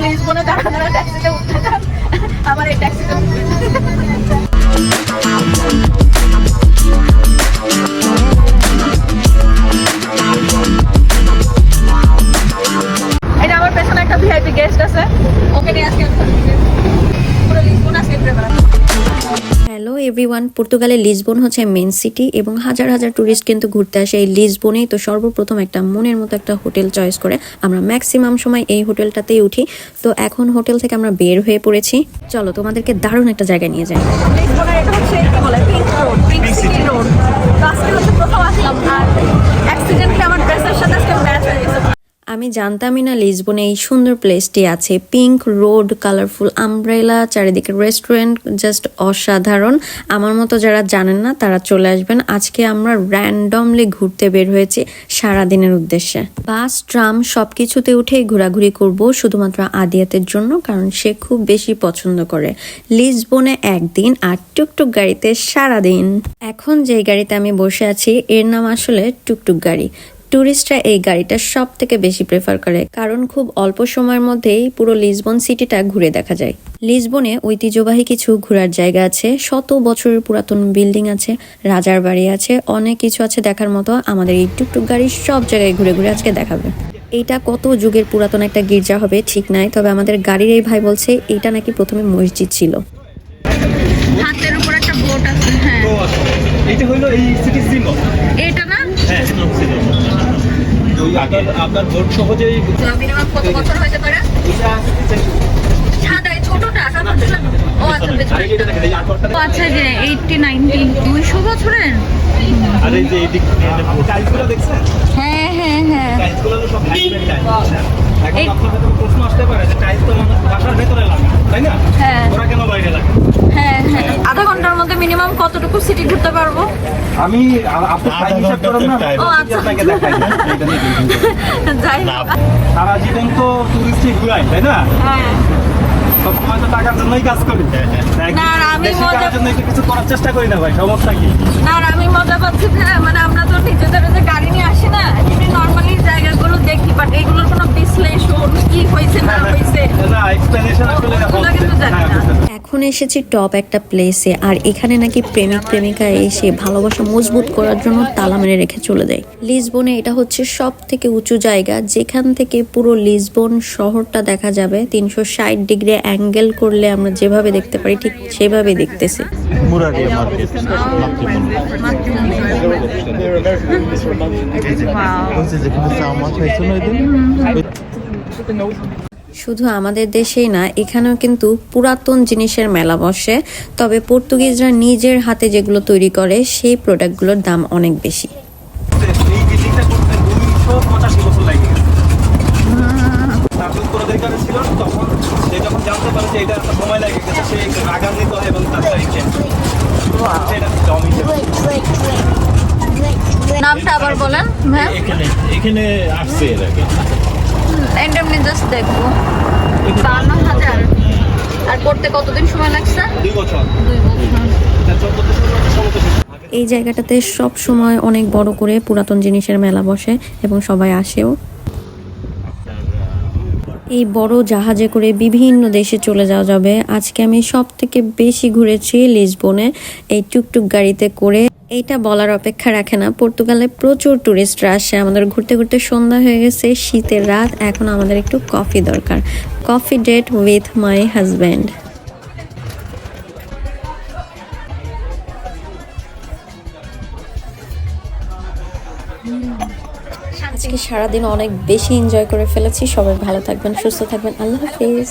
তো লিসবনে যারা যারা ট্যাক্সিতে এভরিওয়ান পর্তুগালের লিসবন হচ্ছে মেন সিটি এবং হাজার হাজার ট্যুরিস্ট কিন্তু ঘুরতে আসে। এই লিসবনেই তো সর্বপ্রথম একটা মনের মতো একটা হোটেল চয়েস করে। আমরা ম্যাক্সিমাম সময় এই হোটেলটাতেই উঠি। তো এখন হোটেল থেকে আমরা বের হয়ে পড়েছি। চলো তোমাদেরকে দারুণ একটা জায়গায় নিয়ে যাই। জানতামই না লিসবনে এই সুন্দর প্লেসটি আছে। পিঙ্ক রোড কালারফুল আমব্রেলা চারিদিকে রেস্টুরেন্ট জাস্ট অসাধারণ। আমার মতো যারা জানেন না, তারা চলে আসবেন। আজকে আমরা র্যান্ডমলি ঘুরতে বের হয়েছি সারাদিনের উদ্দেশ্যে। বাস ট্রাম সবকিছুতে উঠেই ঘোরাঘুরি করব শুধুমাত্র আদিয়াতের জন্য, কারণ সে খুব বেশি পছন্দ করে। লিসবনে একদিন আর টুকটুক গাড়িতে সারাদিন। এখন যে গাড়িতে আমি বসে আছি, এর নাম আসলে টুকটুক গাড়ি। টুরিস্টরা এই গাড়িটা সব থেকে বেশি প্রেফার করে কারণ খুব অল্প সময়ের মধ্যেই পুরো লিসবন সিটিটা ঘুরে দেখা যায়। লিসবনে ঐতিহ্যবাহী কিছু ঘোরার জায়গা আছে শত বছরের পুরাতন বিল্ডিং আছে রাজার বাড়ি আছে অনেক কিছু আছে দেখার মতো। আমাদের এই টুকটুক গাড়ি সব জায়গায় ঘুরে ঘুরে আজকে দেখাবে। এইটা কত যুগের পুরাতন একটা গির্জা হবে ঠিক নাই তবে আমাদের গাড়ির এই ভাই বলছে এইটা নাকি প্রথমে মসজিদ ছিল। হাতের উপর একটা বোট আছে হ্যাঁ। তো এইটা এই সিটি সিম্বল এটা না? হ্যাঁ আপনার আপনার ভোট সহজেই মিনিমাম কত বছর হতে পারে? আচ্ছা ও আচ্ছা যে এইটটি নাইনটি দুইশো বছরের? আর এই যে এই দিক টাইলসগুলো দেখছেন? হ্যাঁ হ্যাঁ হ্যাঁ। টাইলসগুলো সব হ্যান্ডমেড টাইলস এখন আপনার হয়তো প্রশ্ন আসতে পারে যে টাইলস তো মানুষ বাসার ভেতরে লাগে তাই না? হ্যাঁ। ওরা কেন বাইরে লাগে হ্যাঁ হ্যাঁ। আধা ঘণ্টার মধ্যে মিনিমাম কতটুকু সিটি ঘুরতে পারব? আমি আপনি টাইম হিসাব করেন না ও আচ্ছা আপনাকে দেখাই সারা জীবন তো টুরিস্টই ঘুরাই তাই না হ্যাঁ সবসময় তো টাকার জন্যই কাজ করি আমি মজা- টাকার জন্য কিছু করার চেষ্টা করি না ভাই সমস্যা কি না আমি মজা যে মানে আমরা তো নিজেদের যে গাড়ি নিয়ে আসি না এখন এসেছি টপ একটা প্লেসে আর এখানে নাকি প্রেমিক প্রেমিকা এসে ভালোবাসা মজবুত করার জন্য তালা মেরে রেখে চলে যায়। লিসবনে এটা হচ্ছে সব থেকে উঁচু জায়গা যেখান থেকে পুরো লিসবন শহরটা দেখা যাবে। তিনশো ষাট ডিগ্রি অ্যাঙ্গেল করলে আমরা যেভাবে দেখতে পারি ঠিক সেভাবে দেখতেছি। শুধু আমাদের দেশেই না এখানেও কিন্তু পুরাতন জিনিসের মেলা বসে। তবে পর্তুগিজরা নিজের হাতে যেগুলো তৈরি করে সেই প্রোডাক্টগুলোর দাম অনেক বেশি। নামটা আবার বলেন হ্যাঁ এখানে এখানে আসছে এর আগে। এন্ড এমনি জাস্ট দেখব। বান্ন হাজার। আর করতে কতদিন সময় লাগছে? দুই বছর। দুই বছর। বছর এই জায়গাটাতে সব সময় অনেক বড় করে পুরাতন জিনিসের মেলা বসে এবং সবাই আসেও। এই বড় জাহাজে করে বিভিন্ন দেশে চলে যাওয়া যাবে। আজকে আমি সব থেকে বেশি ঘুরেছি লিসবনে, এই টুকটুক গাড়িতে করে। এইটা বলার অপেক্ষা রাখে না। পর্তুগালে প্রচুর টুরিস্টরা আসে। আমাদের ঘুরতে ঘুরতে সন্ধ্যা হয়ে গেছে, শীতের রাত, এখন আমাদের একটু কফি দরকার। Coffee date with my husband. আজকে সারাদিন অনেক বেশি এনজয় করে ফেলেছি। সবাই ভালো থাকবেন সুস্থ থাকবেন। আল্লাহ হাফিজ।